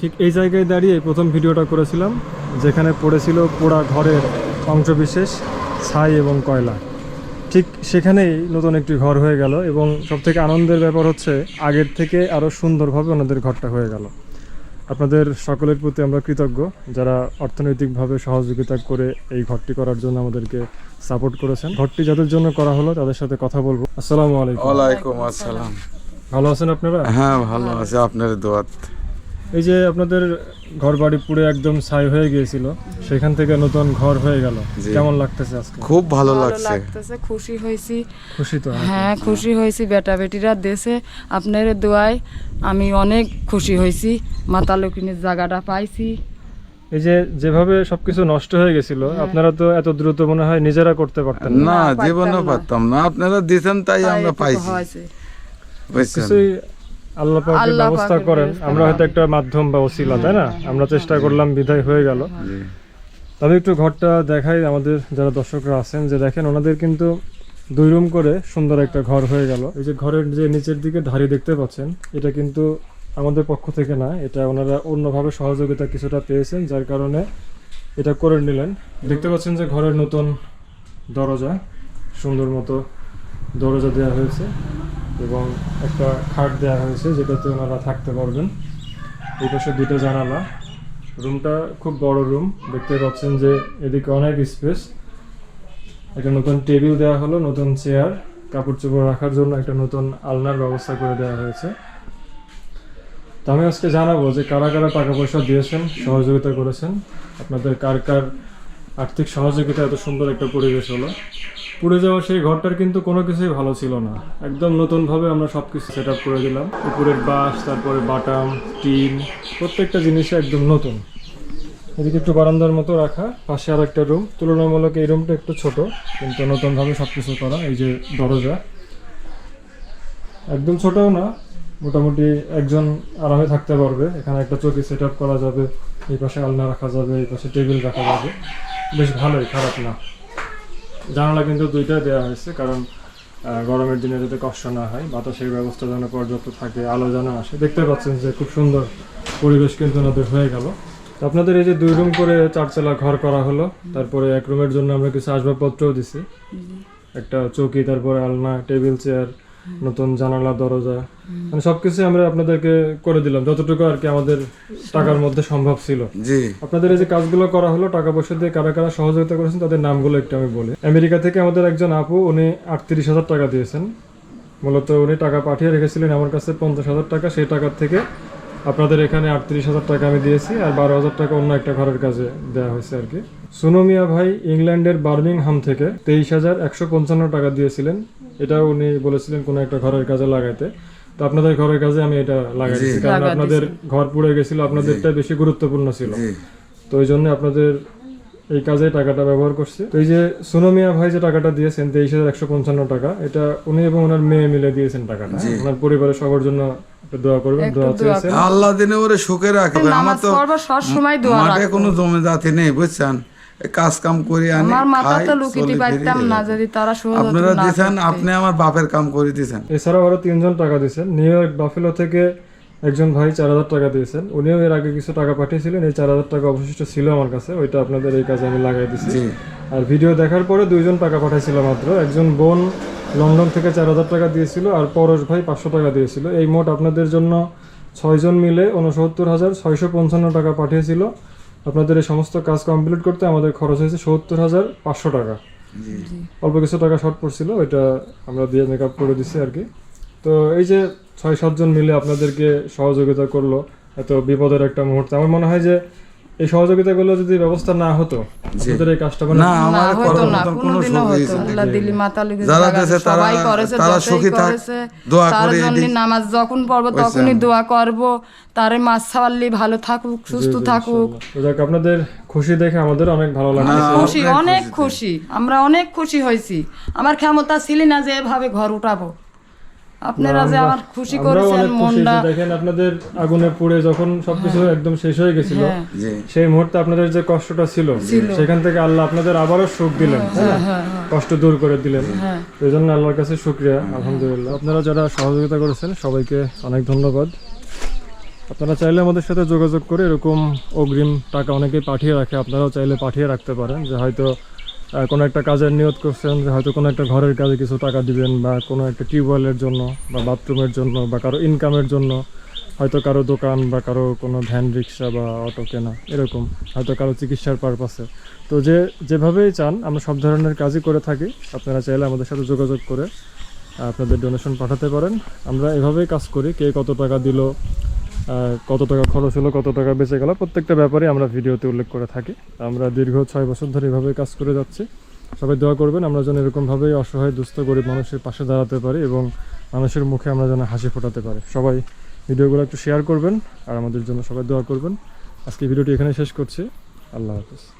ঠিক এই জায়গায় দাঁড়িয়ে প্রথম ভিডিওটা করেছিলাম যেখানে পড়েছিল পোড়া ঘরের অংশবিশেষ ছাই এবং কয়লা। ঠিক সেখানেই নতুন একটি ঘর হয়ে গেল এবং সবথেকে আনন্দের ব্যাপার হচ্ছে আগের থেকে আরও সুন্দরভাবে ওনাদের ঘরটা হয়ে গেল। আপনাদের সকলের প্রতি আমরা কৃতজ্ঞ যারা অর্থনৈতিকভাবে সহযোগিতা করে এই ঘরটি করার জন্য আমাদেরকে সাপোর্ট করেছেন। ঘরটি যাদের জন্য করা হলো তাদের সাথে কথা বলব। আসসালামু আলাইকুম। ওয়ালাইকুম আসসালাম। ভালো আছেন আপনারা? হ্যাঁ ভালো আছে। আপনার দোয়াত এই যে আপনাদের ঘর বাড়ি পুরো একদম ছাই হয়ে গিয়েছিল সেখান থেকে নতুন ঘর হয়ে গেল। কেমন লাগতেছে আজকে? খুব ভালো ভালো লাগছে। লাগতেছে খুশি হয়েছি। খুশি তো হ্যাঁ। খুশি হয়েছি বেটা বেটিরা দেশে। আপনার দোয়ায় আমি অনেক খুশি হয়েছি মাতা লক্ষ্মীর জায়গাটা পাইছি। এই যে যেভাবে সবকিছু নষ্ট হয়ে গেছিল আপনারা তো এত দ্রুত মনে হয় নিজেরা করতে পারতেন না। না জীবনও না। পারতাম না। আপনারা দিতেন তাই আমরা পাইছি। হয়েছে। কিছুই আল্লাহ পাকের ব্যবস্থা করেন। আমরা হয়তো একটা মাধ্যম বা ওসিলা তাই না? আমরা চেষ্টা করলাম বিদায় হয়ে গেল। তবে একটু ঘরটা দেখাই আমাদের যারা দর্শকরা আছেন যে দেখেন ওনাদের কিন্তু দুই রুম করে সুন্দর একটা ঘর হয়ে গেল। এই যে ঘরের যে নিচের দিকে ধারি দেখতে পাচ্ছেন এটা কিন্তু আমাদের পক্ষ থেকে না এটা ওনারা অন্যভাবে সহযোগিতা কিছুটা পেয়েছেন যার কারণে এটা করে নিলেন। দেখতে পাচ্ছেন যে ঘরের নতুন দরজা সুন্দর মতো দরজা দেওয়া হয়েছে। এবং একটা খাট দেওয়া হয়েছে যেটাতে ওনারা থাকতে পারবেন। এই পাশে দুটো জানালা। রুমটা খুব বড় রুম। দেখতে পাচ্ছেন যে এদিকে অনেক স্পেস। একটা নতুন টেবিল দেওয়া হলো, নতুন চেয়ার, কাপড় চোপড় রাখার জন্য একটা নতুন আলনার ব্যবস্থা করে দেওয়া হয়েছে। তো আমি আজকে জানাব যে কারা কারা টাকা পয়সা দিয়েছেন, সহযোগিতা করেছেন, আপনাদের কার কার আর্থিক সহযোগিতা এত সুন্দর একটা পরিবেশ হলো। পুড়ে যাওয়া সেই ঘরটার কিন্তু কোনো কিছুই ভালো ছিল না। একদম নতুনভাবে আমরা সব কিছু সেট আপ করে দিলাম। উপরের বাঁশ, তারপরে বাটাম, টিন, প্রত্যেকটা জিনিস একদম নতুন। এদিকে একটু বারান্দার মতো রাখা, পাশে আর একটা রুম তুলনামূলক এই রুমটা একটু ছোট, কিন্তু নতুনভাবে সব কিছু করা, এই যে দরজা। একদম ছোটও না, মোটামুটি একজন আরামে থাকতে পারবে। এখানে একটা চৌকি সেট করা যাবে, এই পাশে আলনা রাখা যাবে, এই পাশে টেবিল রাখা যাবে। বেশ ভালোই, খারাপ না। জানালা কিন্তু দুইটা দেওয়া হয়েছে কারণ গরমের দিনে যাতে কষ্ট না হয় বাতাসের ব্যবস্থা যেন পর্যাপ্ত থাকে আলো যেন আসে। দেখতে পাচ্ছেন যে খুব সুন্দর পরিবেশ কিন্তু ওনাদের হয়ে গেল। তো আপনাদের এই যে দুই রুম করে চারচালা ঘর করা হলো তারপরে এক রুমের জন্য আমরা কিছু আসবাবপত্রও দিছি। একটা চৌকি তারপরে আলনা টেবিল চেয়ার নতুন জানালা দরজা মানে সবকিছু আমরা আপনাদেরকে করে দিলাম। যতটুকু আর কি আমাদের টাকার মধ্যে সম্ভব ছিল। জি। আপনাদের এই যে কাজগুলো করা হলো টাকা পয়সা দিয়ে কারা কারা সহযোগিতা করেছেন তাদের নামগুলো একটু আমি বলি। আমেরিকা থেকে আমাদের একজন আপু উনি আটত্রিশ হাজার টাকা দিয়েছেন। মূলত উনি টাকা পাঠিয়ে রেখেছিলেন আমার কাছে পঞ্চাশ হাজার টাকা। সেই টাকার থেকে আপনাদের এখানে আটত্রিশ হাজার টাকা আমি দিয়েছি আর বারো হাজার টাকা অন্য একটা ঘরের কাজে দেওয়া হয়েছে আর কি। সুনোমিয়া ভাই ইংল্যান্ডের বার্মিংহাম থেকে তেইশ হাজার একশো পঞ্চান্ন টাকা দিয়েছিলেন। এটা উনি বলেছিলেন কোনো একটা ঘরের কাজে লাগাইতে। তো আপনাদের ঘরের কাজে আমি এটা লাগাইছি কারণ আপনাদের ঘর পুড়ে গেছিল আপনাদেরটা বেশি গুরুত্বপূর্ণ ছিল। তো ওই জন্য আপনাদের এই কাজে টাকাটা ব্যবহার করছি। তো এই যে সুনমিয়া ভাই যে টাকাটা দিয়েছেন তেইশ হাজার একশো পঞ্চান্ন টাকা এটা উনি এবং ওনার মেয়ে মিলে দিয়েছেন টাকাটা। ওনার পরিবারের সবার জন্য দোয়া করবেন দোয়া দোয়া চেয়েছেন। আল্লাহ দিনে ওরে সুখে রাখবে। আমার তো সব সময় দোয়া মাঠে কোনো জমি জাতি নেই বুঝছেন? কাজ কাম করে আনি আমার মাথা তো লুকিতে চলি না যদি তারা সহযোগিতা আপনারা আপনি আমার বাপের কাম করে দিছেন। এছাড়াও আরও তিনজন টাকা দিয়েছেন নিউ ইয়র্ক বাফেলো থেকে একজন ভাই চার হাজার টাকা দিয়েছেন। উনিও এর আগে কিছু টাকা পাঠিয়েছিলেন এই চার হাজার টাকা অবশিষ্ট ছিল আমার কাছে ওইটা আপনাদের এই কাজে আমি লাগাই দিচ্ছি আর ভিডিও দেখার পরে দুইজন টাকা পাঠাইছিল মাত্র। একজন বোন লন্ডন থেকে চার হাজার টাকা দিয়েছিল আর পরশ ভাই পাঁচশো টাকা দিয়েছিল। এই মোট আপনাদের জন্য ছয়জন মিলে উনসত্তর হাজার ছয়শো পঞ্চান্ন টাকা পাঠিয়েছিল। আপনাদের এই সমস্ত কাজ কমপ্লিট করতে আমাদের খরচ হয়েছে সত্তর হাজার পাঁচশো টাকা। অল্প কিছু টাকা শর্ট পড়ছিল ওইটা আমরা দিয়ে মেকআপ করে দিছি আর কি। তো এই যে ছয় সাতজন মিলে আপনাদেরকে সহযোগিতা করল এত বিপদের একটা মুহূর্তে। আমার মনে হয় যে এই সহযোগিতাগুলো যদি ব্যবস্থা না হতো আপনাদের এই কাজটা না না আমার করার মতন কোনো কোনোদিনও সুখ হতো হয়েছে আল্লাহ দিলি মাতা লুকি যারা দেশে তারা- তারা সুখী থাক, দোয়া তার করি জন্য এদিক। নামাজ যখন পড়ব তখনই দোয়া করব। তারে মাছ ছাওয়াল্লি ভালো থাকুক সুস্থ থাকুক। যাক আপনাদের খুশি দেখে আমাদের অনেক ভালো লাগে খুশি অনেক খুশি। আমরা অনেক খুশি হয়েছি। আমার ক্ষমতা ছিল না যে এভাবে ঘর উঠাবো। আপনারা যে আমার খুশি করেছেন মনটা দেখেন আপনাদের আগুনে পুড়ে যখন সবকিছু একদম শেষ হয়ে গেছিল হ্যাঁ। সেই মুহূর্তে আপনাদের যে কষ্টটা ছিল সেখান থেকে আল্লাহ আপনাদের আবারও সুখ দিলেন কষ্ট দূর করে দিলেন। হ্যাঁ। এই জন্য আল্লাহর কাছে শুক্রিয়া আলহামদুলিল্লাহ। আপনারা যারা সহযোগিতা করেছেন সবাইকে অনেক ধন্যবাদ। আপনারা চাইলে আমাদের সাথে যোগাযোগ করে এরকম অগ্রিম টাকা অনেকেই পাঠিয়ে রাখে আপনারাও চাইলে পাঠিয়ে রাখতে পারেন যে হয়তো কোনো একটা কাজের নিয়ত করছেন যে হয়তো কোনো একটা ঘরের কাজে কিছু টাকা দিবেন বা কোনো একটা টিউবওয়েলের জন্য বা বাথরুমের জন্য বা কারও ইনকামের জন্য, হয়তো কারও দোকান বা কারও কোনো ভ্যান, রিক্সা বা অটো কেনা, এরকম, হয়তো কারও চিকিৎসার পারপাসে তো যে, যেভাবেই চান, আমরা সব ধরনের কাজই করে থাকি। আপনারা চাইলে আমাদের সাথে যোগাযোগ করে আপনাদের ডোনেশন পাঠাতে পারেন। আমরা এভাবেই কাজ করি, কে কত টাকা দিল কত টাকা খরচ হলো, কত টাকা বেঁচে গেল, প্রত্যেকটা ব্যাপারে আমরা ভিডিওতে উল্লেখ করে থাকি। আমরা দীর্ঘ ছয় বছর ধরে এভাবে কাজ করে যাচ্ছি। সবাই দোয়া করবেন, আমরা যেন এরকমভাবেই অসহায়, দুস্থ, গরিব মানুষের পাশে দাঁড়াতে পারি এবং মানুষের মুখে আমরা যেন হাসি ফোটাতে পারি। সবাই ভিডিওগুলো একটু শেয়ার করবেন আর আমাদের জন্য সবাই দোয়া করবেন। আজকে ভিডিওটি এখানে শেষ করছি। আল্লাহ হাফিজ।